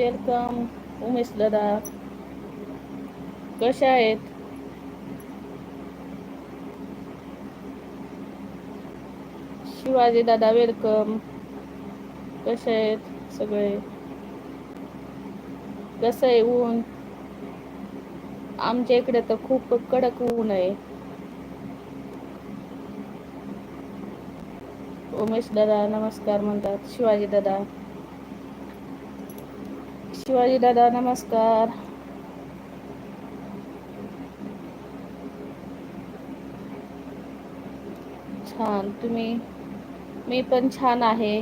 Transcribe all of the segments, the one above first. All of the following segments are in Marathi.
वेलकम उमेश दादा कशा आहेत? शिवाजी दादा वेलकम. कसे आहेत सगळे? कसं आहे ऊन? आमच्या इकडे तर खूप कडक ऊन आहे. उमेश दादा नमस्कार म्हणतात. शिवाजी दादा शिवाजी दादा नमस्कार छान तुम्ही मी पण छान आहे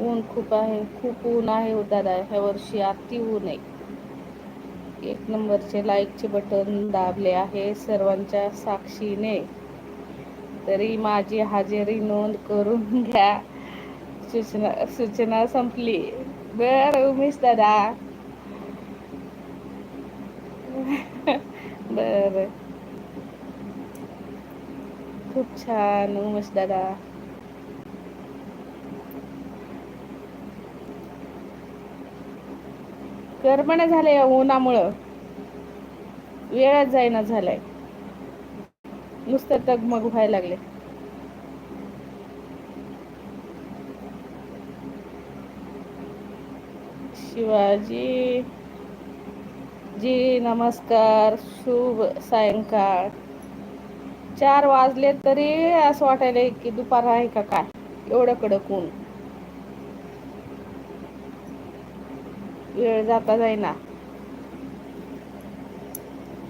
ऊन खूप आहे खूप ऊन आहे हो दादा ह्या वर्षी अति ऊन आहे. एक नंबरचे लाईकचे बटन दाबले आहे. सर्वांच्या साक्षीने. तरी माझी हजेरी नोंद करून घ्या. सूचना सूचना संपली. बर उमेश दादा. बर. खूप छान उमेश दादा. करमणं झाले उन्हामुळं वेळच जाईना झालाय. नुसतं तगमग व्हायला लागले. शिवाजी जी नमस्कार शुभ सायंकाळ. चार वाजले तरी असं वाटायला की दुपार आहे का काय? एवढं कडक ऊन वेळ जाता जाईना.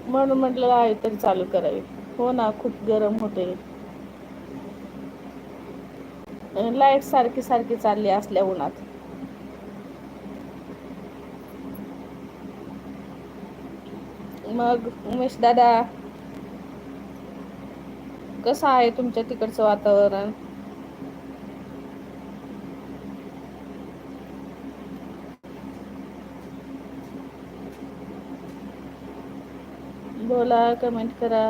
म्हणून म्हटलं आहे तरी चालू करावी. हो ना खूप गरम होते लाइट सारखी सारखी चालली असल्या उन्हात. मग उमेश दादा कसं आहे तुमच्या तिकडचं वातावरण? बोला कमेंट करा.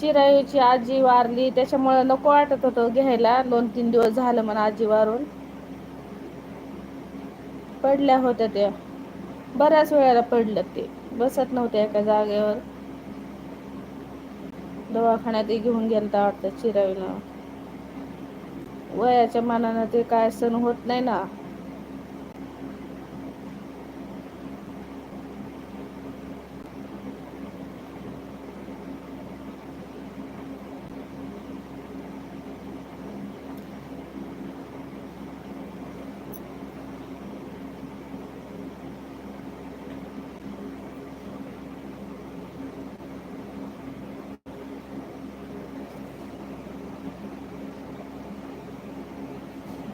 चिरायूची आजी वारली त्याच्यामुळे नको वाटत होतं हो घ्यायला. दोन तीन दिवस झालं म्हणा आजी वारून. पडल्या होत्या त्या. बऱ्याच वेळेला पडलं ते. बसत नव्हत्या एका जागेवर. दवाखान्यात घेऊन गेलता वाटतं चिरावीनं वयाच्या मानानं ते काय सण होत नाही ना.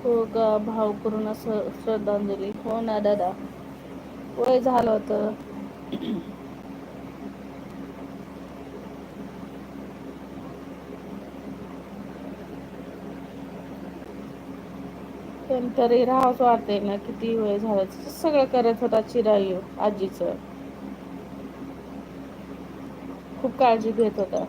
हो का असं श्रद्धांजली. हो ना दादा? वय झालं होतं. पण तरी राहावंच वाटतंय ना किती वय झालं. सगळं करत होता चिरायू आजीचं. खूप काळजी घेत होता.